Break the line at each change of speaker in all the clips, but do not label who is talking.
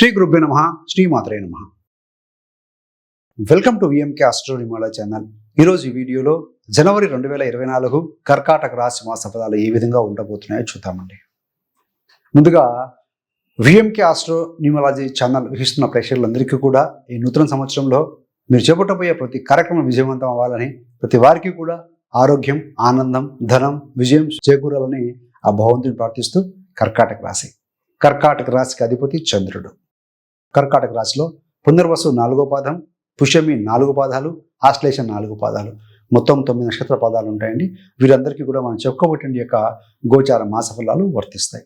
శ్రీ గురుభ్య నమ శ్రీమాత్రే నమ. వెల్కమ్ టు విఎంకే ఆస్ట్రోనిమాల ఛానల్ ఈరోజు ఈ వీడియోలో జనవరి రెండు వేల ఇరవై నాలుగు కర్కాటక రాశి మాస ఫలాలు ఏ విధంగా ఉండబోతున్నాయో చూద్దామండి. ముందుగా విఎంకే ఆస్ట్రో న్యూమలాజీ ఛానల్ వీక్షిస్తున్న ప్రేక్షకులందరికీ కూడా ఈ నూతన సంవత్సరంలో మీరు చేపట్టబోయే ప్రతి కార్యక్రమం విజయవంతం అవ్వాలని ప్రతి వారికి కూడా ఆరోగ్యం ఆనందం ధనం విజయం చేకూరాలని ఆ భగవంతుని ప్రార్థిస్తూ కర్కాటక రాశి. కర్కాటక రాశికి అధిపతి చంద్రుడు. కర్కాటక రాశిలో పునర్వసు నాలుగో పాదం పుష్యమి నాలుగు పాదాలు ఆశ్లేష నాలుగు పాదాలు. మొత్తం తొమ్మిది నక్షత్ర పాదాలు ఉంటాయండి. వీరందరికీ కూడా మనం చెప్పుకోబట్టిన యొక్క గోచార మాస ఫలాలు వర్తిస్తాయి.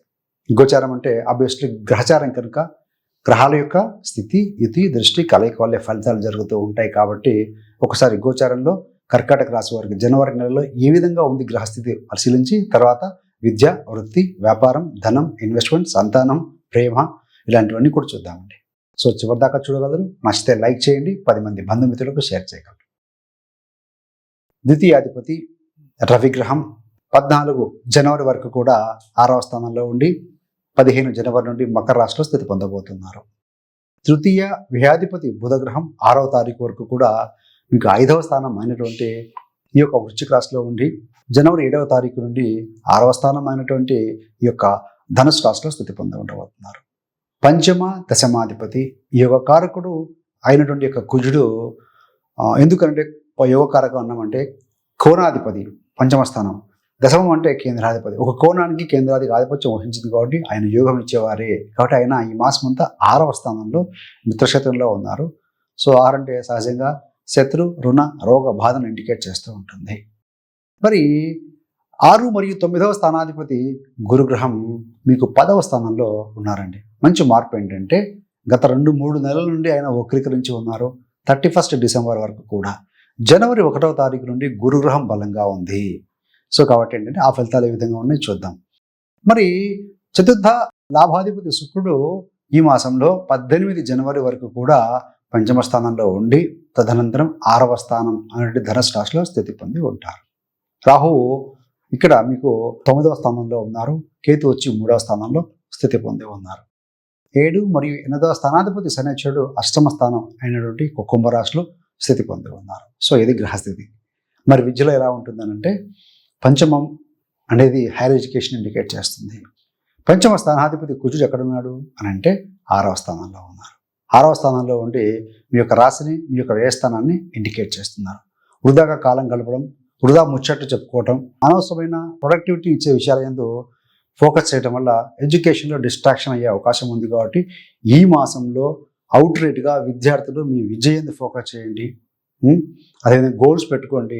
గోచారం అంటే ఆబ్వియస్లీ గ్రహచారం కనుక గ్రహాల యొక్క స్థితి యుతి దృష్టి కలయిక వల్లే ఫలితాలు జరుగుతూ ఉంటాయి కాబట్టి ఒకసారి గోచారంలో కర్కాటక రాశి వారికి జనవరి నెలలో ఏ విధంగా ఉంది గ్రహస్థితి పరిశీలించి తర్వాత విద్య వృత్తి వ్యాపారం ధనం ఇన్వెస్ట్మెంట్ సంతానం ప్రేమ ఇలాంటివన్నీ కూడా చూద్దామండి. సో చివరిదాకా చూడగలరు. నచ్చితే లైక్ చేయండి. పది మంది బంధుమిత్రులకు షేర్ చేయగలరు. ద్వితీయాధిపతి రవిగ్రహం పద్నాలుగు జనవరి వరకు కూడా ఆరవ స్థానంలో ఉండి పదిహేను జనవరి నుండి మకర రాశిలో స్థితి పొందబోతున్నారు. తృతీయ వ్యాధిపతి బుధగ్రహం ఆరవ తారీఖు వరకు కూడా మీకు ఐదవ స్థానం అయినటువంటి ఈ యొక్క వృశ్చిక రాశిలో ఉండి జనవరి ఏడవ తారీఖు నుండి ఆరవ స్థానం అయినటువంటి ఈ యొక్క ధనుసు రాశిలో స్థితి పొంది ఉండబోతున్నారు. పంచమ దశమాధిపతి యోగకారకుడు అయినటువంటి యొక్క కుజుడు ఎందుకంటే యోగకారకం అన్నామంటే కోణాధిపతి పంచమ స్థానం. దశమం అంటే కేంద్రాధిపతి. ఒక కోణానికి కేంద్రాధిపతి ఆధిపత్యం వహించింది కాబట్టి ఆయన యోగం ఇచ్చేవారే. కాబట్టి ఆయన ఈ మాసం అంతా ఆరవ స్థానంలో మిత్రక్షేత్రంలో ఉన్నారు. సో ఆరంటే సహజంగా శత్రు రుణ రోగ బాధను ఇండికేట్ చేస్తూ ఉంటుంది. మరి ఆరు మరియు తొమ్మిదవ స్థానాధిపతి గురుగ్రహం మీకు పదవ స్థానంలో ఉన్నారండి. మంచి మార్పు ఏంటంటే గత రెండు మూడు నెలల నుండి ఆయన వక్రీకరించి ఉన్నారు. థర్టీ ఫస్ట్ డిసెంబర్ వరకు కూడా. జనవరి ఒకటవ తారీఖు నుండి గురుగ్రహం బలంగా ఉంది. సో కాబట్టి ఏంటంటే ఆ ఫలితాలు ఏ విధంగా ఉన్నాయి చూద్దాం. మరి చతుర్థ లాభాధిపతి శుక్రుడు ఈ మాసంలో పద్దెనిమిది జనవరి వరకు కూడా పంచమ స్థానంలో ఉండి తదనంతరం ఆరవ స్థానం అనేటువంటి ధనుసు రాశిలో స్థితి పొంది ఉంటారు. రాహువు ఇక్కడ మీకు తొమ్మిదవ స్థానంలో ఉన్నారు. కేతు వచ్చి మూడవ స్థానంలో స్థితి పొంది ఉన్నారు. ఏడు మరియు ఎనిమిదవ స్థానాధిపతి శనిచ్చుడు అష్టమ స్థానం అయినటువంటి కుంభరాశిలో స్థితి పొంది ఉన్నారు. సో ఇది గ్రహస్థితి. మరి విద్యలో ఎలా ఉంటుందనంటే పంచమం అనేది హైయర్ ఎడ్యుకేషన్ ఇండికేట్ చేస్తుంది. పంచమ స్థానాధిపతి కుజుడు ఎక్కడున్నాడు అని అంటే ఆరవ స్థానంలో ఉన్నారు. ఆరవ స్థానంలో ఉండి మీ యొక్క రాశిని మీ యొక్క వ్యయస్థానాన్ని ఇండికేట్ చేస్తున్నారు. వృధాగా కాలం గడపడం వృధా ముచ్చట్లు చెప్పుకోవటం అనవసరమైన ప్రొడక్టివిటీ ఇచ్చే విషయాల ఎందు ఫోకస్ చేయడం వల్ల ఎడ్యుకేషన్లో డిస్ట్రాక్షన్ అయ్యే అవకాశం ఉంది కాబట్టి ఈ మాసంలో అవుట్ రేట్గా విద్యార్థులు మీ విద్య ఫోకస్ చేయండి. అదేవిధంగా గోల్స్ పెట్టుకోండి.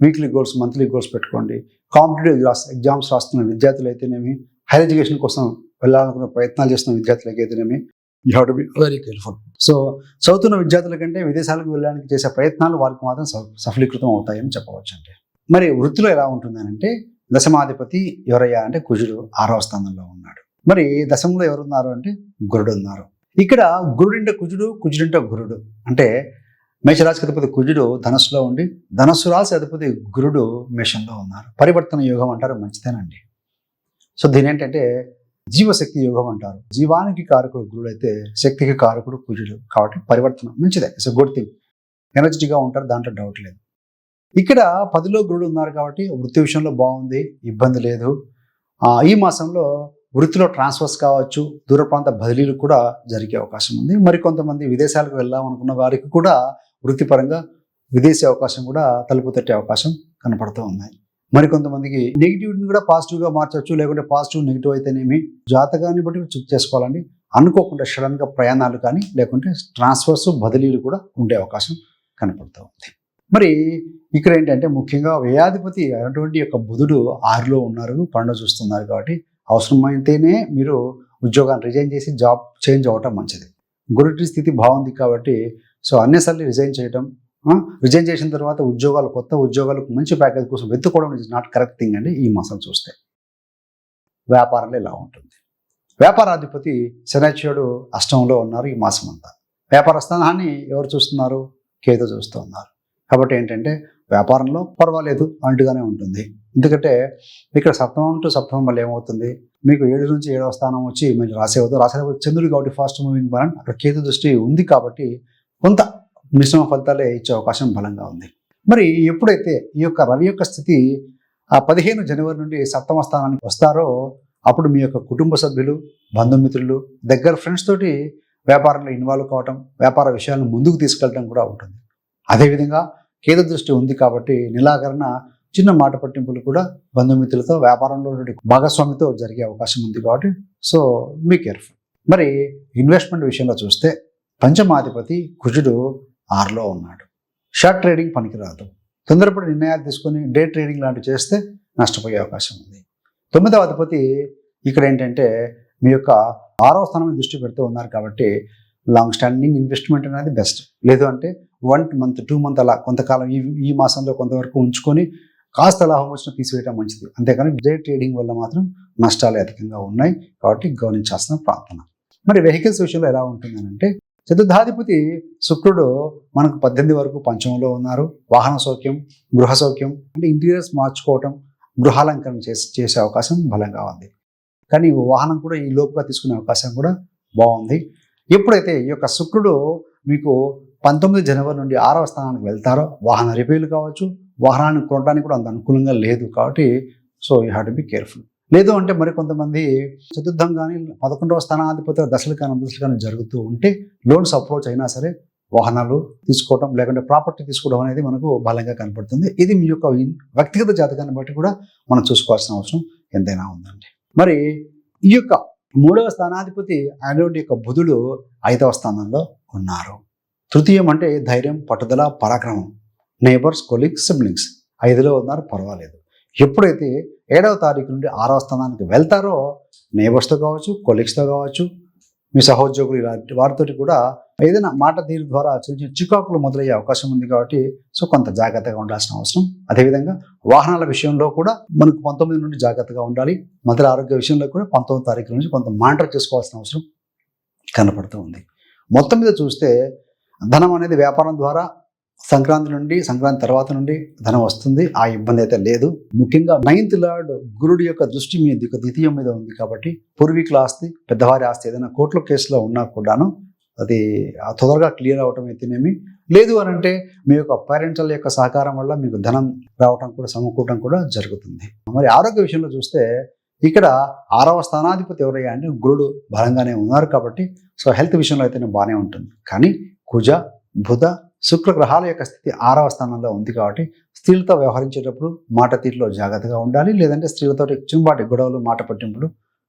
వీక్లీ గోల్స్ మంత్లీ గోల్స్ పెట్టుకోండి. కాంపిటేటివ్ ఎగ్జామ్స్ రాస్తున్న విద్యార్థులు అయితేనేమి హైయర్ ఎడ్యుకేషన్ కోసం వెళ్ళాలనుకున్న ప్రయత్నాలు చేస్తున్న విద్యార్థులకి అయితేనేమి you have to be very careful so చదువుతున్న విద్యార్థుల కంటే విదేశాలకు వెళ్ళడానికి చేసే ప్రయత్నాలు వారికి మాత్రం సఫ- సఫలీకృతం అవుతాయని చెప్పవచ్చు అంటే మరి వృత్తిలో ఎలా ఉంటుందనంటే దశమాధిపతి ఎవరయ్యా అంటే కుజుడు ఆరవ స్థానంలో ఉన్నాడు. మరి దశంలో ఎవరున్నారు అంటే గురుడు ఉన్నారు. ఇక్కడ గురుడింట కుజుడు కుజుడింట గురుడు. అంటే మేషరాశికి అధిపతి కుజుడు ధనస్సులో ఉండి ధనస్సు రాశి అధిపతి గురుడు మేషంలో ఉన్నారు. పరివర్తన యోగం అంటారు మంచిదేనండి. సో దీని ఏంటంటే జీవశక్తి యోగం అంటారు. జీవానికి కారకుడు గురుడు అయితే శక్తికి కారకుడు కుజుడు కాబట్టి పరివర్తన మంచిదే. ఇట్స్ గుడ్ థింగ్ ఎనర్జెటిక్గా ఉంటారు దాంట్లో డౌట్ లేదు. ఇక్కడ పదిలో గురుడు ఉన్నారు కాబట్టి వృత్తి విషయంలో బాగుంది ఇబ్బంది లేదు. ఈ మాసంలో వృత్తిలో ట్రాన్స్ఫర్స్ కావచ్చు దూర ప్రాంత బదిలీలు కూడా జరిగే అవకాశం ఉంది. మరి కొంతమంది విదేశాలకు వెళ్దామనుకున్న వారికి కూడా వృత్తిపరంగా విదేశీ అవకాశం కూడా తలుపు తట్టే అవకాశం కనపడుతూ ఉన్నాయి. మరి కొంతమందికి నెగిటివ్ని కూడా పాజిటివ్గా మార్చవచ్చు లేకుంటే పాజిటివ్ నెగిటివ్ అయితేనేమి జాతకాన్ని బట్టి చెక్ చేసుకోవాలండి. అనుకోకుండా సడన్గా ప్రయాణాలు కానీ లేకుంటే ట్రాన్స్ఫర్స్ బదిలీలు కూడా ఉండే అవకాశం కనపడుతూ ఉంది. మరి ఇక్కడ ఏంటంటే ముఖ్యంగా వ్యయాధిపతి అయినటువంటి యొక్క బుధుడు ఆరులో ఉన్నారు పన్నెండు చూస్తున్నారు కాబట్టి అవసరమైతేనే మీరు ఉద్యోగాన్ని రిజైన్ చేసి జాబ్ చేంజ్ అవ్వటం మంచిది. గురుటి స్థితి బాగుంది కాబట్టి సో అన్నిసార్లు రిజైన్ చేయటం విజయం చేసిన తర్వాత ఉద్యోగాలు కొత్త ఉద్యోగాలకు మంచి ప్యాకేజ్ కోసం వెతుక్కోవడం ఇస్ నాట్ కరెక్ట్ థింగ్ అండి ఈ మాసం చూస్తే. వ్యాపారంలో ఇలా ఉంటుంది. వ్యాపారాధిపతి శనిశ్వరుడు అష్టంలో ఉన్నారు ఈ మాసం అంతా. వ్యాపార స్థానాన్ని ఎవరు చూస్తున్నారు? కేతు చూస్తూ ఉన్నారు. కాబట్టి ఏంటంటే వ్యాపారంలో పర్వాలేదు అంటుగానే ఉంటుంది. ఎందుకంటే ఇక్కడ సప్తమం టు సప్తమం వల్ల ఏమవుతుంది? మీకు ఏడు నుంచి ఏడవ స్థానం వచ్చి మళ్ళీ రాసేవద్దు రాసేవద్దు చంద్రుడు కాబట్టి ఫాస్ట్ మూవింగ్ బలం అక్కడ కేతు దృష్టి ఉంది కాబట్టి కొంత మిశ్రమ ఫలితాలే ఇచ్చే అవకాశం బలంగా ఉంది. మరి ఎప్పుడైతే ఈ యొక్క రవి యొక్క స్థితి ఆ పదిహేను జనవరి నుండి సప్తమ స్థానానికి వస్తారో అప్పుడు మీ యొక్క కుటుంబ సభ్యులు బంధుమిత్రులు దగ్గర ఫ్రెండ్స్ తోటి వ్యాపారంలో ఇన్వాల్వ్ కావటం వ్యాపార విషయాలను ముందుకు తీసుకెళ్ళడం కూడా ఉంటుంది. అదేవిధంగా కేతు దృష్టి ఉంది కాబట్టి నిలాకరణ చిన్న మాట పట్టింపులు కూడా బంధుమిత్రులతో వ్యాపారంలో భాగస్వామితో జరిగే అవకాశం ఉంది కాబట్టి సో మీ కేర్ఫుల్ మరి ఇన్వెస్ట్మెంట్ విషయంలో చూస్తే పంచమాధిపతి కుజుడు ఆరులో ఉన్నాడు. షార్ట్ ట్రేడింగ్ పనికిరాదు. తొందరపడి నిర్ణయాలు తీసుకొని డే ట్రేడింగ్ లాంటివి చేస్తే నష్టపోయే అవకాశం ఉంది. తొమ్మిదవ అధిపతి ఇక్కడ ఏంటంటే మీ యొక్క ఆరవ స్థానం దృష్టి పెడుతూ ఉన్నారు కాబట్టి లాంగ్ స్టాండింగ్ ఇన్వెస్ట్మెంట్ అనేది బెస్ట్ లేదు అంటే వన్ మంత్ టూ మంత్ అలా కొంతకాలం ఈ ఈ మాసంలో కొంతవరకు ఉంచుకొని కాస్త లాభం వచ్చిన తీసివేయడం మంచిది. అంతేకాని డే ట్రేడింగ్ వల్ల మాత్రం నష్టాలు అధికంగా ఉన్నాయి కాబట్టి గమనించాల్సిన ప్రార్థన. మరి వెహికల్స్ విషయంలో ఎలా ఉంటుందనంటే చతుర్థాధిపతి శుక్రుడు మనకు పద్దెనిమిది వరకు పంచమంలో ఉన్నారు. వాహన సౌఖ్యం గృహ సౌఖ్యం అంటే ఇంటీరియర్స్ మార్చుకోవటం గృహాలంకరణ చేసి చేసే అవకాశం బలంగా ఉంది. కానీ వాహనం కూడా ఈ లోపుగా తీసుకునే అవకాశం కూడా బాగుంది. ఎప్పుడైతే ఈ యొక్క శుక్రుడు మీకు పంతొమ్మిది జనవరి నుండి ఆరవ స్థానానికి వెళ్తారో వాహన రిపేర్లు కావచ్చు వాహనాన్ని కొనడానికి కూడా అంత అనుకూలంగా లేదు కాబట్టి so you have to be careful లేదు అంటే మరి కొంతమంది చతుర్థం కానీ పదకొండవ స్థానాధిపతి దశలు కానీ దశలు కానీ జరుగుతూ ఉంటే లోన్స్ అప్రోచ్ అయినా సరే వాహనాలు తీసుకోవడం లేకుంటే ప్రాపర్టీ తీసుకోవడం అనేది మనకు బలంగా కనపడుతుంది. ఇది మీ యొక్క వ్యక్తిగత జాతకాన్ని బట్టి కూడా మనం చూసుకోవాల్సిన అవసరం ఎంతైనా ఉందండి. మరి ఈ యొక్క మూడవ స్థానాధిపతి అయినటువంటి యొక్క బుధుడు ఐదవ స్థానంలో ఉన్నారు. తృతీయం అంటే ధైర్యం పట్టుదల పరాక్రమం. నేబర్స్ కొలీగ్స్ సిబ్లింగ్స్ ఐదులో ఉన్నారు పర్వాలేదు. ఎప్పుడైతే ఏడవ తారీఖు నుండి ఆరవ స్థానానికి వెళ్తారో నేబర్స్తో కావచ్చు కొలీగ్స్తో కావచ్చు మీ సహోద్యోగులు ఇలాంటి వారితోటి కూడా ఏదైనా మాట తీరు ద్వారా చిన్న చిన్న చికాకులు మొదలయ్యే అవకాశం ఉంది కాబట్టి సో కొంత జాగ్రత్తగా ఉండాల్సిన అవసరం. అదేవిధంగా వాహనాల విషయంలో కూడా మనకు పంతొమ్మిది నుండి జాగ్రత్తగా ఉండాలి. మొదటి ఆరోగ్య విషయంలో కూడా పంతొమ్మిది తారీఖు నుంచి కొంత మానిటర్ చేసుకోవాల్సిన అవసరం కనపడుతూ ఉంది. మొత్తం మీద చూస్తే ధనం అనేది వ్యాపారం ద్వారా సంక్రాంతి నుండి సంక్రాంతి తర్వాత నుండి ధనం వస్తుంది. ఆ ఇబ్బంది అయితే లేదు. ముఖ్యంగా నైన్త్ లార్డ్ గురుడి యొక్క దృష్టి మీ ద్వితీయం మీద ఉంది కాబట్టి పూర్వీకుల ఆస్తి పెద్దవారి ఆస్తి ఏదైనా కోర్టులో కేసులో ఉన్నా కూడాను అది తొందరగా క్లియర్ అవటం అయితేనేమి. లేదు అని అంటే మీ యొక్క పేరెంట్ల యొక్క సహకారం వల్ల మీకు ధనం రావటం కూడా సమకూడటం కూడా జరుగుతుంది. మరి ఆరోగ్య విషయంలో చూస్తే ఇక్కడ ఆరవ స్థానాధిపతి ఎవరయ్యా అంటే గురుడు బలంగానే ఉన్నారు కాబట్టి సో హెల్త్ విషయంలో అయితేనే బాగానే ఉంటుంది. కానీ కుజ బుధ శుక్రగ్రహాల యొక్క స్థితి ఆరవ స్థానంలో ఉంది కాబట్టి స్త్రీలతో వ్యవహరించేటప్పుడు మాట తీరులో జాగ్రత్తగా ఉండాలి లేదంటే స్త్రీలతో చింబాటి గొడవలు మాట పట్టింపులు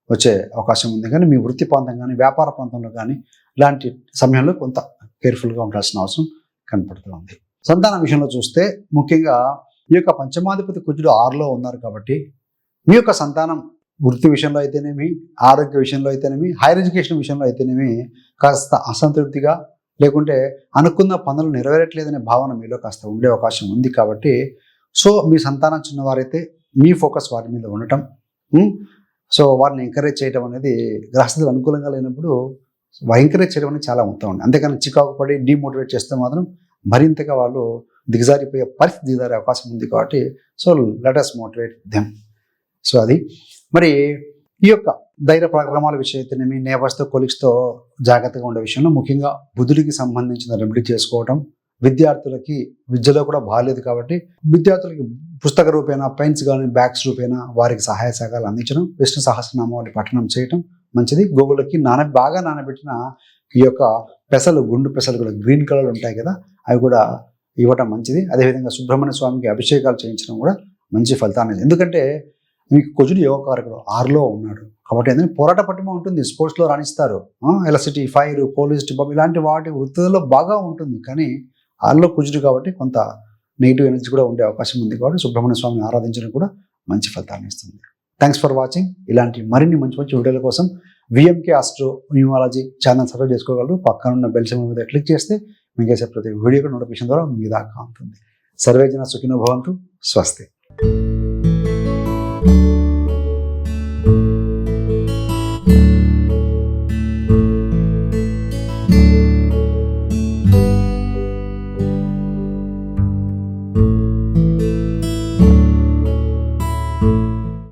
వచ్చే అవకాశం ఉంది. కానీ మీ వృత్తి ప్రాంతం కానీ వ్యాపార ప్రాంతంలో కానీ ఇలాంటి సమయంలో కొంత కేర్ఫుల్గా ఉండాల్సిన అవసరం కనపడుతూ ఉంది. సంతానం విషయంలో చూస్తే ముఖ్యంగా ఈ యొక్క పంచమాధిపతి కుజుడు ఆరులో ఉన్నారు కాబట్టి మీ యొక్క సంతానం వృత్తి విషయంలో అయితేనేమి ఆరోగ్య విషయంలో అయితేనేమి హైయర్ ఎడ్యుకేషన్ విషయంలో అయితేనేమి కాస్త అసంతృప్తిగా లేకుంటే అనుకున్న పనులు నెరవేరట్లేదనే భావన మీలో కాస్త ఉండే అవకాశం ఉంది కాబట్టి సో మీ సంతానం చిన్నవారైతే మీ ఫోకస్ వారి మీద ఉండటం సో వారిని ఎంకరేజ్ చేయడం అనేది గ్రహస్థితులు అనుకూలంగా లేనప్పుడు ఎంకరేజ్ చేయడం అనేది చాలా ఉంటుంది అంతేకాని చికాకు పడి డిమోటివేట్ చేస్తే మాత్రం మరింతగా వాళ్ళు దిగజారిపోయే పరిస్థితి దిగజారే అవకాశం ఉంది కాబట్టి so let us motivate them so అది. మరి ఈ యొక్క ధైర్య కార్యక్రమాల విషయం మీ నేబర్స్తో కొలిక్స్తో జాగ్రత్తగా ఉండే విషయంలో ముఖ్యంగా బుధుడికి సంబంధించిన రెమెడీ చేసుకోవటం విద్యార్థులకి విద్యలో కూడా బాగాలేదు కాబట్టి విద్యార్థులకి పుస్తక రూపేణా పెన్స్ కానీ బ్యాగ్స్ రూపేణా వారికి సహాయ సహకారాలు అందించడం విష్ణు సహస్రనామాన్ని పఠనం చేయటం మంచిది. గోగులకి నాన బాగా నానబెట్టిన ఈ యొక్క పెసలు గుండు పెసలు కూడా గ్రీన్ కలర్ ఉంటాయి కదా అవి కూడా ఇవ్వటం మంచిది. అదేవిధంగా సుబ్రహ్మణ్య స్వామికి అభిషేకాలు చేయించడం కూడా మంచి ఫలితాన్ని ఎందుకంటే మీకు కుజుడు యోగకారకుడు ఆరులో ఉన్నాడు. కాబట్టి ఏంటంటే పోరాట పటిమ ఉంటుంది స్పోర్ట్స్లో రాణిస్తారు. ఎలక్ట్రిసిటీ ఫైర్ పోలీస్ డిపార్ట్ ఇలాంటి వాటి వృత్తుల్లో బాగా ఉంటుంది. కానీ ఆరులో కుజుడు కాబట్టి కొంత నెగిటివ్ ఎనర్జీ కూడా ఉండే అవకాశం ఉంది కాబట్టి సుబ్రహ్మణ్య స్వామిని ఆరాధించడం కూడా మంచి ఫలితాన్ని ఇస్తుంది. Thanks for watching. ఇలాంటి మరిన్ని మంచి మంచి వీడియోల కోసం VMK astro numerology channel subscribe చేసుకోగలరు. పక్కన ఉన్న బెల్ సింబల్ మీద క్లిక్ చేస్తే మీకు చేసే ప్రతి వీడియో నోటిఫికేషన్ ద్వారా మీ దాకా ఉంటుంది. సర్వేజన సుఖినో భవంతు. స్వస్తి.